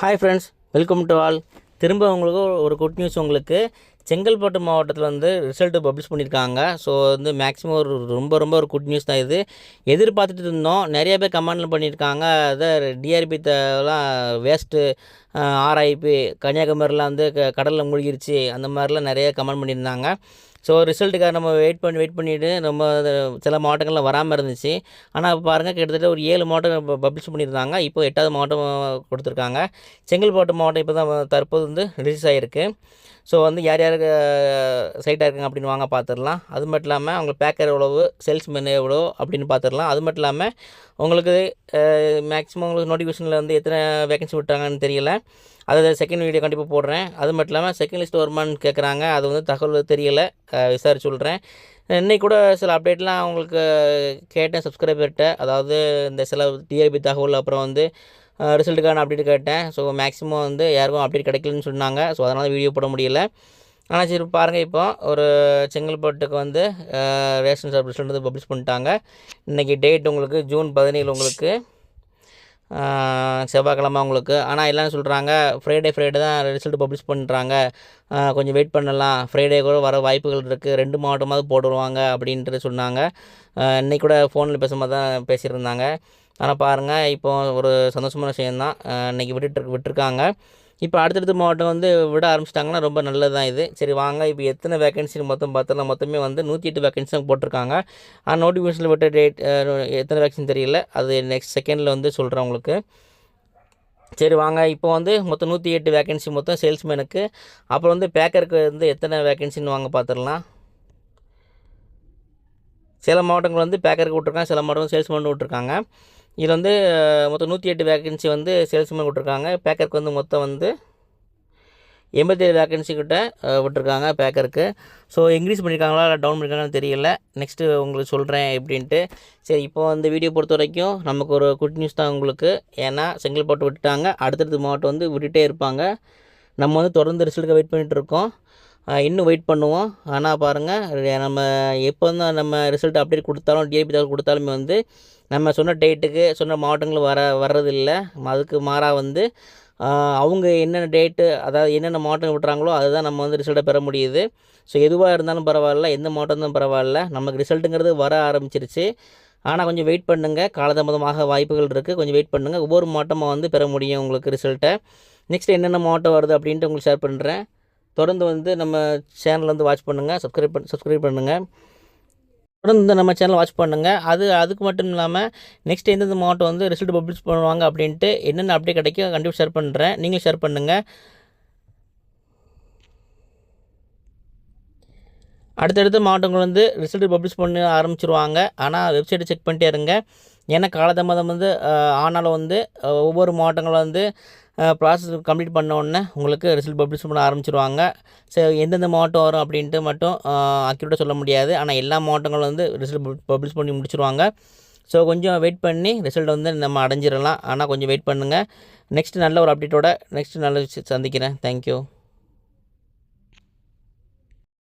Hi friends welcome to all திரும்ப உங்களுக்கு ஒரு குட் நியூஸ் உங்களுக்கு. செங்கல்பட்டு மாவட்டத்தில் வந்து ரிசல்ட்டு பப்ளிஷ் பண்ணியிருக்காங்க ஸோ வந்து மேக்ஸிமம் ஒரு ரொம்ப ரொம்ப ஒரு குட் நியூஸ் தான் இது. எதிர்பார்த்துட்டு இருந்தோம். நிறைய பேர் கமெண்ட்ல பண்ணியிருக்காங்க அதை டிஆர்பி எல்லாம் வேஸ்ட்டு ஆர்ஐபி கன்னியாகுமரியில் வந்து க கடலில் மூழ்கிருச்சு. அந்த மாதிரிலாம் நிறைய கமெண்ட் பண்ணியிருந்தாங்க ஸோ ரிசல்ட்டுக்காக நம்ம வெயிட் பண்ணி வெயிட் பண்ணிவிட்டு நம்ம சில மாவட்டங்களில் வராமல் இருந்துச்சு. ஆனால் இப்போ பாருங்கள் கிட்டத்தட்ட ஒரு ஏழு மாவட்டம் பப்ளிஷ் பண்ணியிருந்தாங்க. இப்போ எட்டாவது மாவட்டம் கொடுத்துருக்காங்க. செங்கல்பட்டு மாவட்டம் இப்போ தான் தற்போது வந்து ரிலீஸ் ஆகிருக்கு ஸோ வந்து யார் யார் சைட்டாக இருக்காங்க அப்படின்னு வாங்க பார்த்துடலாம் அது மட்டும் இல்லாமல் அவங்களுக்கு பேக்கர் எவ்வளவு சேல்ஸ்மேன் எவ்வளோ அப்படின்னு பார்த்துடலாம் அது மட்டும் இல்லாமல் உங்களுக்கு மேக்ஸிமம் உங்களுக்கு நோட்டிஃபிகேஷனில் வந்து எத்தனை வேகன்சி விட்டாங்கன்னு தெரியல. அதை செகண்ட் வீடியோ கண்டிப்பாக போடுறேன். அது மட்டும் இல்லாமல் செகண்ட் லிஸ்ட் வருமானு கேட்குறாங்க அது வந்து தகவல் தெரியல. விசாரிச்சு சொல்கிறேன் இன்னைக்கு கூட சில அப்டேட்லாம் அவங்களுக்கு கேட்டேன் சப்ஸ்கிரைபர்கிட்ட அதாவது இந்த சில டிஆர்பி தகவல் அப்புறம் வந்து ரிசல்ட்டுக்கான அப்டேட் கேட்டேன். ஸோ மேக்ஸிமம் வந்து யாருக்கும் அப்டேட் கிடைக்கலன்னு சொன்னாங்க. ஸோ அதனால் வீடியோ போட முடியல. ஆனால் சரி பாருங்கள் இப்போ. ஒரு செங்கல்பட்டுக்கு வந்து ரேஷன் ஷாப் ரிசல்ட் வந்து பப்ளிஷ் பண்ணிட்டாங்க. இன்றைக்கி டேட் உங்களுக்கு ஜூன் பதினேழு உங்களுக்கு. செவ்வாய்க்கிழமை உங்களுக்கு. ஆனால் எல்லாம் சொல்கிறாங்க ஃப்ரைடே ஃப்ரைடே தான் ரிசல்ட் பப்ளிஷ் பண்ணுறாங்க கொஞ்சம் வெயிட் பண்ணலாம். ஃப்ரைடே கூட வர வாய்ப்புகள் இருக்குது ரெண்டு மாவட்டமாவது போடுவாங்க அப்படின்ட்டு சொன்னாங்க. இன்றைக்கி கூட ஃபோனில் பேசும்போது தான் பேசியிருந்தாங்க ஆனால் பாருங்கள் இப்போ ஒரு சந்தோஷமான விஷயந்தான் இன்றைக்கி விட்டுட்டு விட்டுருக்காங்க. இப்போ அடுத்தடுத்த மாவட்டம் வந்து விட ஆரம்பிச்சிட்டாங்கன்னா ரொம்ப நல்லது தான் இது. சரி வாங்க. இப்போ எத்தனை வேகன்சி மொத்தம் பார்த்தோம்னா மொத்தமே வந்து நூற்றி எட்டு வேகன்சி தான் போட்டிருக்காங்க. ஆனால் நோட்டிஃபிகேஷனில் விட்ட டேட் எத்தனை வேக்சின் தெரியல. அது நெக்ஸ்ட் செகண்டில் வந்து சொல்கிறேன் உங்களுக்கு. சரி வாங்க. இப்போ வந்து மொத்தம் நூற்றி எட்டு வேகன்சி மொத்தம் சேல்ஸ்மேனுக்கு அப்புறம் வந்து பேக்கருக்கு வந்து எத்தனை வேகன்சின்னு வாங்க பார்த்துடலாம் சில மாவட்டங்கள் வந்து பேக்கருக்கு விட்ருக்காங்க சில மாவட்டம் சேல்ஸ்மேன் விட்ருக்காங்க இதில் வந்து மொத்தம் நூற்றி எட்டு வேக்கன்சி வந்து சேல்ஸ்மேன் விட்ருக்காங்க பேக்கருக்கு வந்து மொத்தம் வந்து எண்பத்தேழு வேக்கன்சி கிட்ட விட்டுருக்காங்க விட்ருக்காங்க பேக்கருக்கு ஸோ இன்க்ரீஸ் பண்ணியிருக்காங்களா இல்லை டவுன் பண்ணியிருக்காங்கன்னு தெரியல. நெக்ஸ்ட்டு உங்களுக்கு சொல்கிறேன் எப்படின்ட்டு சரி இப்போ வந்து வீடியோ பொறுத்த வரைக்கும் நமக்கு ஒரு குட் நியூஸ் தான் உங்களுக்கு. ஏன்னா செங்கல்பட்டு விட்டுட்டாங்க. அடுத்தடுத்த மாவட்டம் வந்து விட்டுட்டே இருப்பாங்க. நம்ம வந்து தொடர்ந்து ரிசல்ட்டுக்கு வெயிட் பண்ணிகிட்ருக்கோம் இன்னும் வெயிட் பண்ணுவோம். ஆனால் பாருங்கள் நம்ம எப்போ தான் நம்ம ரிசல்ட் அப்டேட் கொடுத்தாலும் டிஏபி தகவல் கொடுத்தாலுமே வந்து நம்ம சொன்ன டேட்டுக்கு சொன்ன மாவட்டங்கள் வர வர்றதில்லை. அதுக்கு மாறாக வந்து அவங்க என்னென்ன டேட்டு அதாவது என்னென்ன மாவட்டம் விட்றாங்களோ அதுதான் நம்ம வந்து ரிசல்ட்டை பெற முடியுது. ஸோ எதுவாக இருந்தாலும் பரவாயில்ல எந்த மாவட்டம் தான் பரவாயில்ல. நமக்கு ரிசல்ட்டுங்கிறது வர ஆரம்பிச்சிருச்சு. ஆனால் கொஞ்சம் வெயிட் பண்ணுங்கள் காலதாமதமாக வாய்ப்புகள் இருக்குது கொஞ்சம் வெயிட் பண்ணுங்கள் ஒவ்வொரு மாவட்டமாக வந்து பெற முடியும் உங்களுக்கு ரிசல்ட்டை நெக்ஸ்ட் என்னென்ன மாவட்டம் வருது அப்படின்ட்டு உங்களுக்கு ஷேர் பண்ணுறேன் தொடர்ந்து வந்து நம்ம சேனல் வந்து வாட்ச் பண்ணுங்கள் சப்ஸ்கிரைப் பண்ணி சப்ஸ்கிரைப் பண்ணுங்கள் தொடர்ந்து நம்ம சேனல் வாட்ச் பண்ணுங்கள் அது அதுக்கு மட்டும் இல்லாமல் நெக்ஸ்ட் எந்தெந்த மாவட்டம் வந்து ரிசல்ட் பப்ளிஷ் பண்ணுவாங்க அப்படின்ட்டு என்னென்ன அப்டேட் கிடைக்கும் கண்டிப்பாக ஷேர் பண்ணுறேன் நீங்களும் ஷேர் பண்ணுங்கள் அடுத்தடுத்த மாவட்டங்கள் வந்து ரிசல்ட் பப்ளிஷ் பண்ண ஆரம்பிச்சிருவாங்க. ஆனால் வெப்சைட்டை செக் பண்ணிட்டே இருங்க. ஏன்னா காலதாமதம் வந்து ஆனாலும் வந்து ஒவ்வொரு மாவட்டங்களும் வந்து ப்ராசஸ் கம்ப்ளீட் பண்ண உடனே உங்களுக்கு ரிசல்ட் பப்ளிஷ் பண்ண ஆரம்பிச்சிருவாங்க. ஸோ எந்தெந்த மாவட்டம் வரும் அப்படின்ட்டு மட்டும் அக்யூரேட்டாக சொல்ல முடியாது. ஆனால் எல்லா மாவட்டங்களும் வந்து ரிசல்ட் பப்ளிஷ் பண்ணி முடிச்சிருவாங்க. ஸோ கொஞ்சம் வெயிட் பண்ணி ரிசல்ட் வந்து நம்ம அடைஞ்சிடலாம் ஆனால் கொஞ்சம் வெயிட் பண்ணுங்கள் நெக்ஸ்ட் நல்ல ஒரு அப்டேட்டோட நெக்ஸ்ட் நல்ல விஷயம் சந்திக்கிறேன். தேங்க்யூ